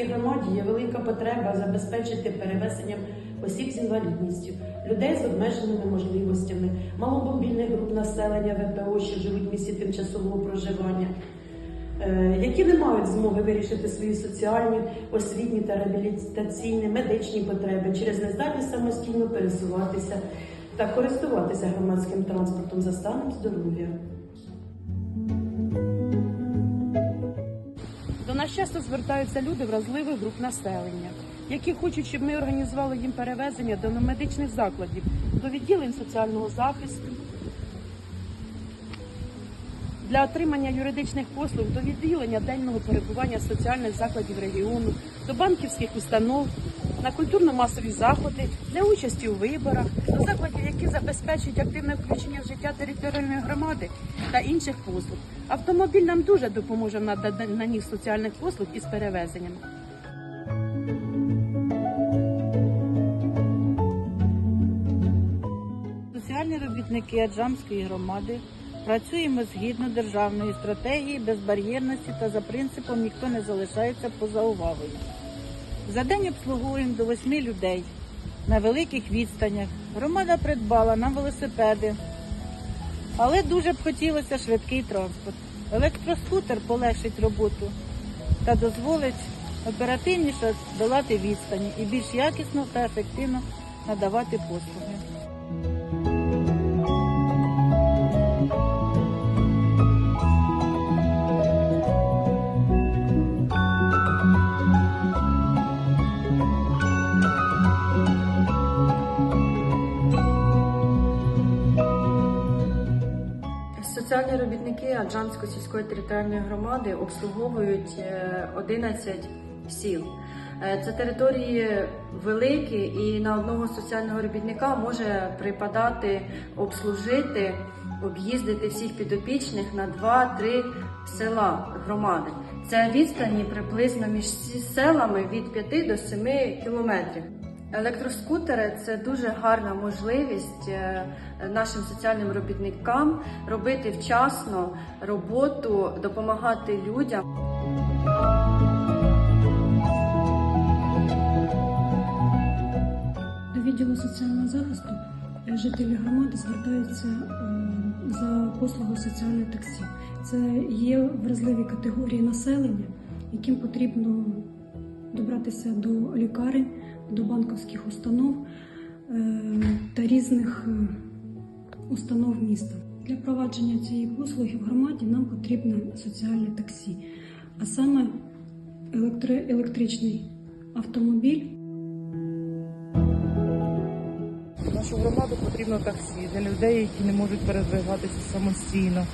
Бранківській громаді є велика потреба забезпечити перевезенням осіб з інвалідністю, людей з обмеженими можливостями, маломобільних груп населення ВПО, що живуть в місці тимчасового проживання, е, які не мають змоги вирішити свої соціальні, освітні та реабілітаційні медичні потреби через нездатність самостійно пересуватися та користуватися громадським транспортом за станом здоров'я. Нас часто звертаються люди вразливих груп населення, які хочуть, щоб ми організували їм перевезення до медичних закладів, до відділень соціального захисту, для отримання юридичних послуг, до відділення денного перебування соціальних закладів регіону, до банківських установ, на культурно-масові заходи, для участі у виборах, до закладів, які забезпечують активне включення в життя територіальної громади та інших послуг. Автомобіль нам дуже допоможе в наданні соціальних послуг із перевезенням. Соціальні робітники Аджамської громади працюємо згідно державної стратегії безбар'єрності та за принципом ніхто не залишається поза увагою. За день обслуговуємо до восьми людей на великих відстанях. Громада придбала нам велосипеди, але дуже б хотілося швидкий транспорт. Електроскутер полегшить роботу та дозволить оперативніше долати відстані і більш якісно та ефективно надавати послуги. Соціальні робітники Аджанської сільської територіальної громади обслуговують е, 11 сіл. Е, Це території великі, і на одного соціального робітника може припадати обслужити, об'їздити всіх підопічних на 2-3 села громади. Це відстані приблизно між селами від 5 до 7 кілометрів. Електроскутери це дуже гарна можливість е, нашим соціальним робітникам робити вчасно роботу, допомагати людям. До відділу соціального захисту жителі громади звертаються е, за послугою соціальне таксі. Це є вразливі категорії населення, яким потрібно добратися до лікарень, до банківських установ е, та різних е, установ міста. Для провадження цієї послуги в громаді нам потрібне соціальне таксі, а саме електри- електричний автомобіль. Нашу громаду потрібно таксі для людей, які не можуть передвигатися самостійно.